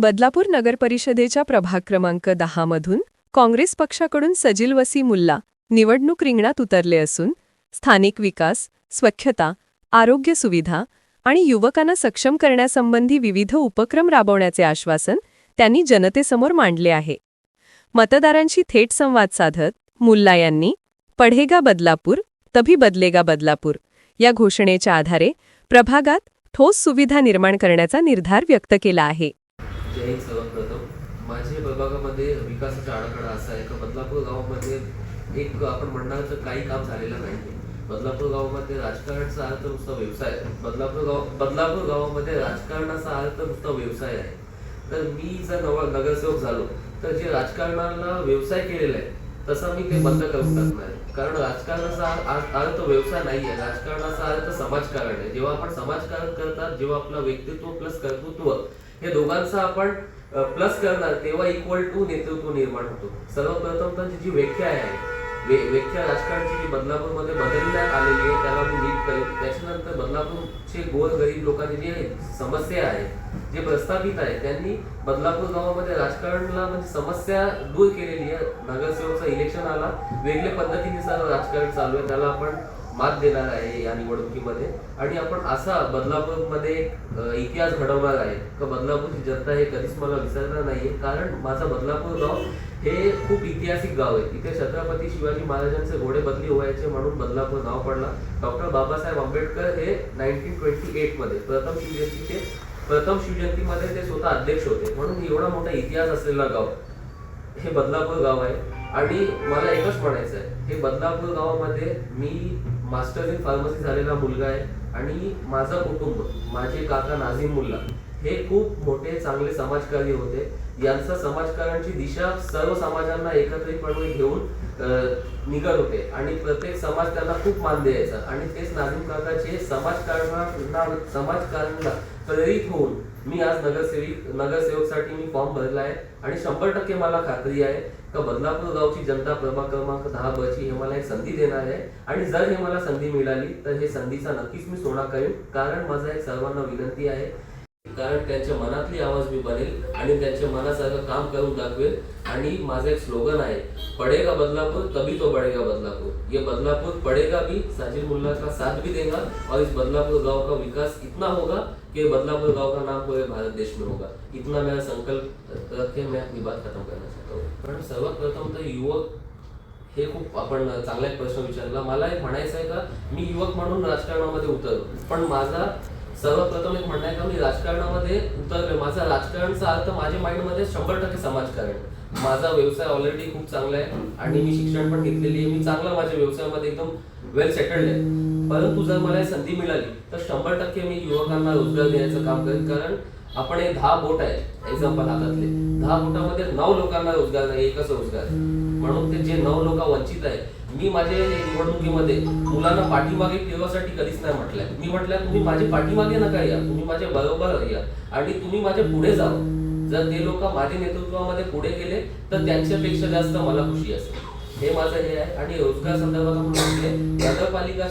बदलापूर नगरपरिषदेच्या प्रभाग क्रमांक दहा मधून काँग्रेस पक्षाकडून सजिल वसी मुल्ला निवडणूक रिंगणात उतरले असून स्थानिक विकास स्वच्छता आरोग्य सुविधा आणि युवकांना सक्षम करण्यासंबंधी विविध उपक्रम राबवण्याचे आश्वासन त्यांनी जनतेसमोर मांडले आहे. मतदारांशी थेट संवाद साधत मुल्ला यांनी पढेगा बदलापूर तभी बदलेगा बदलापूर या घोषणेच्या आधारे प्रभागात ठोस सुविधा निर्माण करण्याचा निर्धार व्यक्त केला आहे. जय हिंद सर्वप्रथम. माझे विभागामध्ये विकासाचा आराखडा असा आहे का बदलापूर गावामध्ये एक आपण म्हणणार तर काही काम झालेलं नाही. बदलापूर गावामध्ये राजकारणाचा अर्थ नुसता व्यवसाय आहे. बदलापूर गाव बदलापूर गावामध्ये राजकारणाचा अर्थ नुसता व्यवसाय आहे. तर मी जर नवा नगरसेवक झालो तर जे राजकारणाला व्यवसाय केलेला आहे तसा मी ते बंद करून टाकणार आहे. कारण राजकारणाचा अर्थ व्यवसाय नाही आहे. राजकारणाचा अर्थ समाजकारण आहे. जेव्हा आपण समाजकारण करतात जेव्हा आपलं व्यक्तित्व प्लस कर्तृत्व हे दोघांचा आपण प्लस करणार तेव्हा इक्वल टू नेतृत्व निर्माण होतो. सर्वप्रथम तर जी व्याख्या आहे. वे- व्याख्या राजकारणाची जी बदलापूरमध्ये बदलण्यात आलेली आहे त्याला मी नीट करेन. त्याच्यानंतर बदलापूरचे गोर गरीब लोकांची जी समस्या आहे जे प्रस्थापित आहे त्यांनी बदलापूर गावामध्ये राजकारणाला म्हणजे समस्या दूर केलेली आहे. नगरसेवकचा इलेक्शन आला. वेगळ्या पद्धतीने सर्व राजकारण चालू आहे. त्याला आपण मात देणार आहे या निवडणुकीमध्ये. आणि आपण असा बदलापूरमध्ये इतिहास घडवणार आहे. का बदलापूरची जनता हे कधीच मला विसरणार नाहीये. कारण माझा बदलापूर गाव हे खूप ऐतिहासिक गाव आहे. इथे छत्रपती शिवाजी महाराजांचे घोडे बदली व्हायचे म्हणून बदलापूर नाव पडला. डॉक्टर बाबासाहेब आंबेडकर हे नाईन्टीन ट्वेंटी एटमध्ये प्रथम शिवजयंतीचे प्रथम शिवजयंतीमध्ये ते स्वतः अध्यक्ष होते. म्हणून एवढा मोठा इतिहास असलेला गाव हे बदलापूर गाव आहे. आणि मला एकच म्हणायचं आहे हे बदलापूर गावामध्ये मी मास्टर इन फार्मसी झालेला मुलगा आहे आणि माझं कुटुंब माझे काका नाझीम मुल्ला. हे खूप मोठे चांगले समाजकार्य होते. यांचा समाजकारांची दिशा सर्व समाजांना एकत्रितपणे घेऊन निघत होते. आणि प्रत्येक समाज त्यांना खूप मान द्यायचा. आणि तेच नाझीम काकाचे समाजकारणाला समाजकारणाला प्रेरित होऊन मी आज नगरसेविक नगरसेवकसाठी मी फॉर्म भरला आहे. आणि शंभर टक्के मला खात्री आहे का बदलापूर गावची जनता प्रभाग क्रमांक दहा बची हे मला एक संधी देणार आहे. आणि जर हे मला संधी मिळाली तर हे संधीचा नक्कीच मी सोडा करेन. कारण माझा एक सर्वांना विनंती आहे कारण त्यांच्या मनातली आवाज मी बनेल आणि त्यांच्या मनासारखं काम करून दाखवेल. आणि माझा एक स्लोगन आहे पडेगा बदलापूर तभी तो बढ़ेगा बदलापूर. ये बदलापुर पड़ेगा भी साजिद मुल्ला का साथ भी देगा और इस बदलापुर गांव का विकास इतना होगा कि बदलापुर गांव का नाम पूरे भारत देश में होगा. इतना मेरा संकल्प रख के मैं अपनी बात खत्म करना चाहता हूँ. पण सर्वात प्रथम तर युवक हे खूप आपण चांगला एक प्रश्न विचारला. मला एक म्हणायचं आहे का मी युवक म्हणून राजकारणामध्ये उतरलो पण माझा सर्वप्रथम एक म्हणणं आहे का मी राजकारणामध्ये उतरलो माझा राजकारणचा अर्थ माझ्या माइंडमध्ये शंभर टक्के समाजकारण माझा व्यवसाय ऑलरेडी खूप चांगला आहे आणि मी शिक्षण पण घेतलेली आहे. मी चांगला माझ्या व्यवसायामध्ये एकदम वेल सेटल्ड आहे. परंतु जर मला संधी मिळाली तर शंभर टक्के मी युवकांना रोजगार देण्याचं काम करेन. कारण आपण हे दहा बोट आहे एक्झाम्पल हातातले. दहा बोटामध्ये नऊ लोकांना रोजगार नाही एकच रोजगार. म्हणून ते जे नऊ लोक वंचित आहे मी माझ्या निवडणुकीमध्ये मुलांना पाठीमागे ठेवासाठी कधीच नाही म्हटलंय. मी म्हटलं तुम्ही माझे पाठीमागे नका या. तुम्ही माझ्या बरोबर या. आणि तुम्ही माझ्या पुढे जा जर ते लोक माझ्या नेतृत्वामध्ये पुढे गेले तर त्यांच्यापेक्षा जास्त मला खुशी असेल हे माझं हे आहे. आणि रोजगार संदर्भात आपण नगरपालिका